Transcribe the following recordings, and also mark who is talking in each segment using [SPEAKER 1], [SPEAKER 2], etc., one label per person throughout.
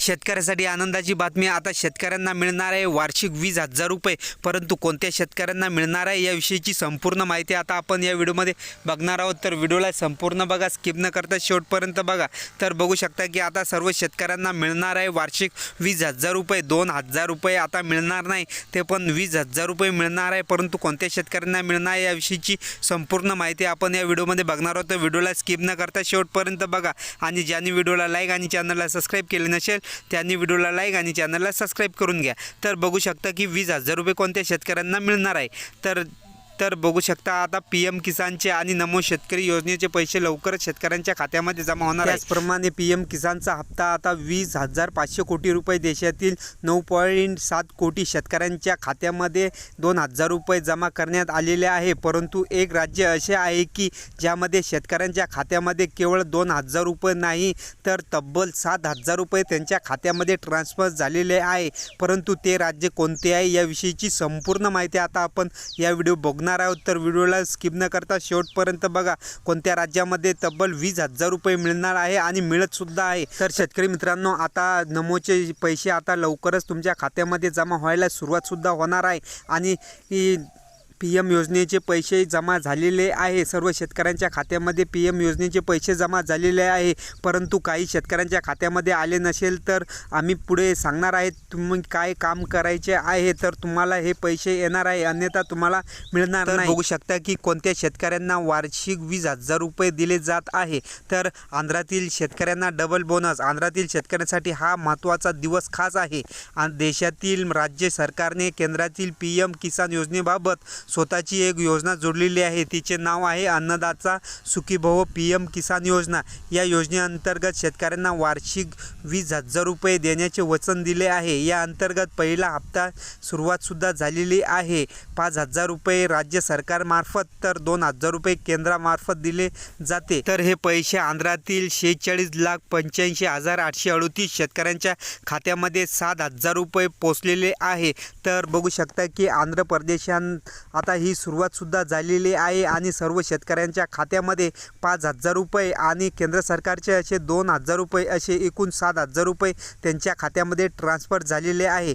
[SPEAKER 1] शेतकऱ्यासाठी आनंदाची बातमी आता शेतकऱ्यांना मिळणार आहे वार्षिक वीस हजार रुपये. परंतु कोणत्या शेतकऱ्यांना मिळणार आहे याविषयीची संपूर्ण माहिती आता आपण या व्हिडिओमध्ये बघणार आहोत. तर व्हिडिओला संपूर्ण बघा स्किप न करता शेवटपर्यंत बघा. तर बघू शकता की आता सर्व शेतकऱ्यांना मिळणार आहे वार्षिक वीस हजार रुपये. दोन हजार रुपये आता मिळणार नाही ते पण वीस हजार रुपये मिळणार आहे. परंतु कोणत्या शेतकऱ्यांना मिळणार आहे याविषयीची संपूर्ण माहिती आपण या व्हिडिओमध्ये बघणार आहोत. तर व्हिडिओला स्किप न करता शेवटपर्यंत बघा. आणि ज्यांनी व्हिडिओला लाईक आणि चॅनलला सबस्क्राईब केले नसेल त्यांनी व्हिडिओला लाईक आणि चॅनलला सबस्क्राईब करून घ्या. तर बघू शकता की वीस हजार रुपये कोणत्या शेतकऱ्यांना मिळणार आहे. तर तर बघू शकता आता पी एम किसानचे आणि नमो शेतकरी योजनेचे पैसे लवकरच शेतकऱ्यांच्या खात्यामध्ये जमा होणार आहे. त्याचप्रमाणे पी एम किसानचा हप्ता आता वीस हजार पाचशे कोटी रुपये देशातील नऊ पॉईंट सात कोटी शेतकऱ्यांच्या खात्यामध्ये दोन हजार रुपये जमा करण्यात आलेले आहे. परंतु एक राज्य असे आहे की ज्यामध्ये शेतकऱ्यांच्या खात्यामध्ये केवळ दोन हजार रुपये नाही तर तब्बल सात हजार रुपये त्यांच्या खात्यामध्ये ट्रान्सफर झालेले आहे. परंतु ते राज्य कोणते आहे याविषयीची संपूर्ण माहिती आता आपण या व्हिडिओ बघणार आहोत तर व्हिडिओला स्किप न करता शेवटपर्यंत बघा. कोणत्या राज्यामध्ये तब्बल वीस हजार रुपये मिळणार आहे आणि मिळत सुद्धा आहे. तर शेतकरी मित्रांनो आता नमोचे पैसे आता लवकरच तुमच्या खात्यामध्ये जमा व्हायला सुरुवातसुद्धा होणार आहे. आणि ही पी एम योजनेचे पैसे जमा झालेले आहे. सर्व शेतकऱ्यांच्या खात्यामध्ये पी एम योजनेचे पैसे जमा झालेले आहे. परंतु काही शेतकऱ्यांच्या खात्यामध्ये आले नसेल तर आम्ही पुढे सांगणार आहे. तुम्ही काय काम करायचे आहे तर तुम्हाला हे पैसे येणार आहे. अन्यथा तुम्हाला मिळणार नाही. बघू शकता की कोणत्या शेतकऱ्यांना वार्षिक वीस हजार रुपये दिले जात आहे. तर आंध्रातील शेतकऱ्यांना डबल बोनस. आंध्रातील शेतकऱ्यांसाठी हा महत्त्वाचा दिवस खास आहे. आणि देशातील राज्य सरकारने केंद्रातील पी एम किसान योजनेबाबत स्वतःची एक योजना जोडलेली आहे. तिचे नाव आहे अन्नदाता सुखीभव पी एम किसान योजना. या योजनेअंतर्गत शेतकऱ्यांना वार्षिक वीस हजार रुपये देण्याचे वचन दिले आहे. या अंतर्गत पहिला हप्ता सुरुवातसुद्धा झालेली आहे. पाच हजार रुपये राज्य सरकारमार्फत तर दोन हजार रुपये केंद्रामार्फत दिले जाते. तर हे पैसे आंध्रातील शेहेचाळीस लाख पंच्याऐंशी हजार आठशे अडतीस शेतकऱ्यांच्या खात्यामध्ये सात हजार रुपये पोचलेले आहे. तर बघू शकता की आंध्र प्रदेशात आता ही सुरुवातसुद्धा झालेली आहे आणि सर्व शेतकऱ्यांच्या खात्यामध्ये पाच हजार रुपये आणि केंद्र सरकारचे असे दोन हजार रुपये असे एकूण सात हजार रुपये त्यांच्या खात्यामध्ये ट्रान्स्फर झालेले आहे.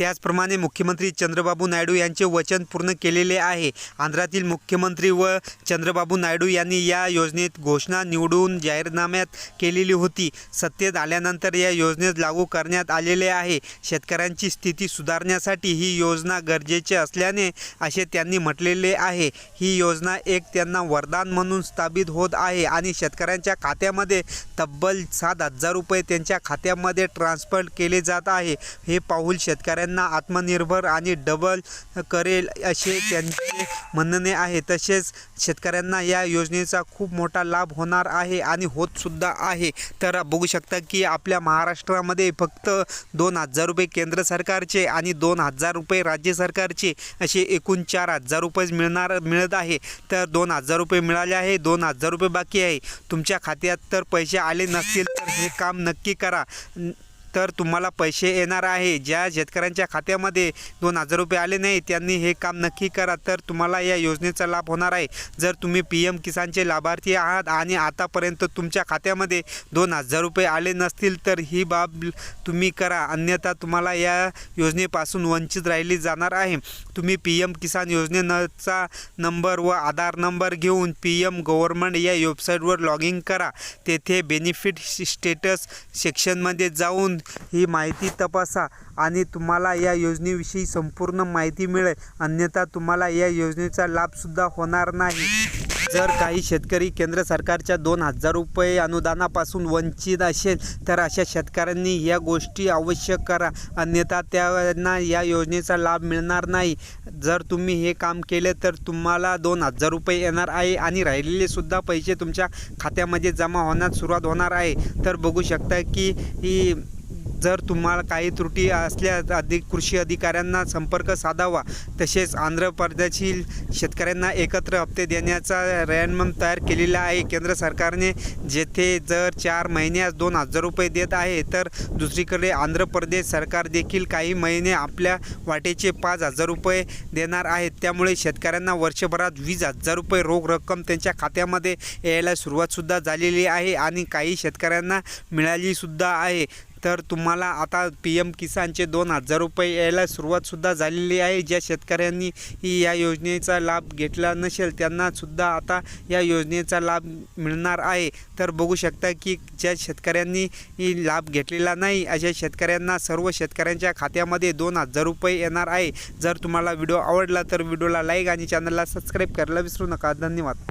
[SPEAKER 1] त्याचप्रमाणे मुख्यमंत्री चंद्रबाबू नायडू यांचे वचन पूर्ण केलेले आहे. आंध्रातील मुख्यमंत्री व चंद्रबाबू नायडू यांनी या योजनेत घोषणा निवडून जाहीरनाम्यात केलेली होती. सत्तेत आल्यानंतर या योजनेत लागू करण्यात आलेले आहे. शेतकऱ्यांची स्थिती सुधारण्यासाठी ही योजना गरजेची असल्याने असे त्यांनी म्हटलेले आहे. ही योजना एक त्यांना वरदान म्हणून स्थापित होत आहे आणि शेतकऱ्यांच्या खात्यामध्ये तब्बल सात हजार रुपये त्यांच्या खात्यामध्ये ट्रान्सफर केले जात आहे. हे पाहून शेतकऱ्यांना आत्मनिर्भर आणि डबल करेल असे त्यांचे म्हणणे आहे. तसेच शेतकऱ्यांना या योजनेचा खूप मोठा लाभ होणार आहे आणि होतसुद्धा आहे. तर बघू शकता की आपल्या महाराष्ट्रामध्ये फक्त दोन हजार रुपये केंद्र सरकारचे आणि दोन हजार रुपये राज्य सरकारचे असे एकूण चार हजार रुपये मिळणार मिळत आहे. तर दोन हजार रुपये मिळाले आहे दोन हजार रुपये बाकी आहे. तुमच्या खात्यात तर पैसे आले नसतील तर हे काम नक्की करा. तर तुम्हाला पैसे येणार आहे. ज्या शेतकऱ्यांच्या खात्यामध्ये दोन हजार रुपये आले नाही त्यांनी हे काम नक्की करा. तर तुम्हाला या योजनेचा लाभ होणार आहे. जर तुम्ही पी एम किसानचे लाभार्थी आहात आणि आतापर्यंत तुमच्या खात्यामध्ये दोन हजार रुपये आले नसतील तर ही बाब तुम्ही करा. अन्यथा तुम्हाला या योजनेपासून वंचित राहिली जाणार आहे. तुम्ही पी एम किसान योजनेचा नंबर व आधार नंबर घेऊन पी एम गव्हर्नमेंट या वेबसाईटवर लॉग इन करा. तेथे बेनिफिट स्टेटस सेक्शनमध्ये जाऊन ही माहिती तपासा आणि तुम्हाला या योजनेविषयी संपूर्ण माहिती मिळेल. अन्यथा तुम्हाला या योजनेचा लाभसुद्धा होणार नाही. जर काही शेतकरी केंद्र सरकारच्या दोन हजार रुपये अनुदानापासून वंचित असेल तर अशा शेतकऱ्यांनी या गोष्टी आवश्यक करा. अन्यथा त्यांना या योजनेचा लाभ मिळणार नाही. जर तुम्ही हे काम केले तर तुम्हाला दोन हजार रुपये येणार आहे आणि राहिलेले सुद्धा पैसे तुमच्या खात्यामध्ये जमा होण्यास सुरुवात होणार आहे. तर बघू शकता की ही जर तुम्हाला काही त्रुटी असल्यास अधिक कृषी अधिकाऱ्यांना संपर्क साधावा तसेच आंध्र प्रदेशील शेतकऱ्यांना एकत्र हप्ते देण्याचा रॅनमम तयार केलेला आहे. केंद्र सरकारने जेथे जर चार महिन्यास दोन हजार रुपये देत आहे तर दुसरीकडे आंध्र प्रदेश सरकार देखील काही महिने आपल्या वाटेचे पाच हजार रुपये देणार आहेत त्यामुळे शेतकऱ्यांना वर्षभरात वीस हजार रुपये रोख रक्कम त्यांच्या खात्यामध्ये यायला सुरुवातसुद्धा झालेली आहे आणि काही शेतकऱ्यांना मिळालीसुद्धा आहे. तर तुम्हाला आता पी एम किसानचे दोन हजार रुपये यायला सुरुवातसुद्धा झालेली आहे. ज्या शेतकऱ्यांनी या योजनेचा लाभ घेतला नसेल त्यांनासुद्धा आता या योजनेचा लाभ मिळणार आहे. तर बघू शकता की ज्या शेतकऱ्यांनी लाभ घेतलेला नाही अशा शेतकऱ्यांना सर्व शेतकऱ्यांच्या खात्यामध्ये दोन हजार रुपये येणार आहे. जर तुम्हाला व्हिडिओ आवडला तर व्हिडिओला लाईक आणि चॅनलला सबस्क्राईब करायला विसरू नका. धन्यवाद.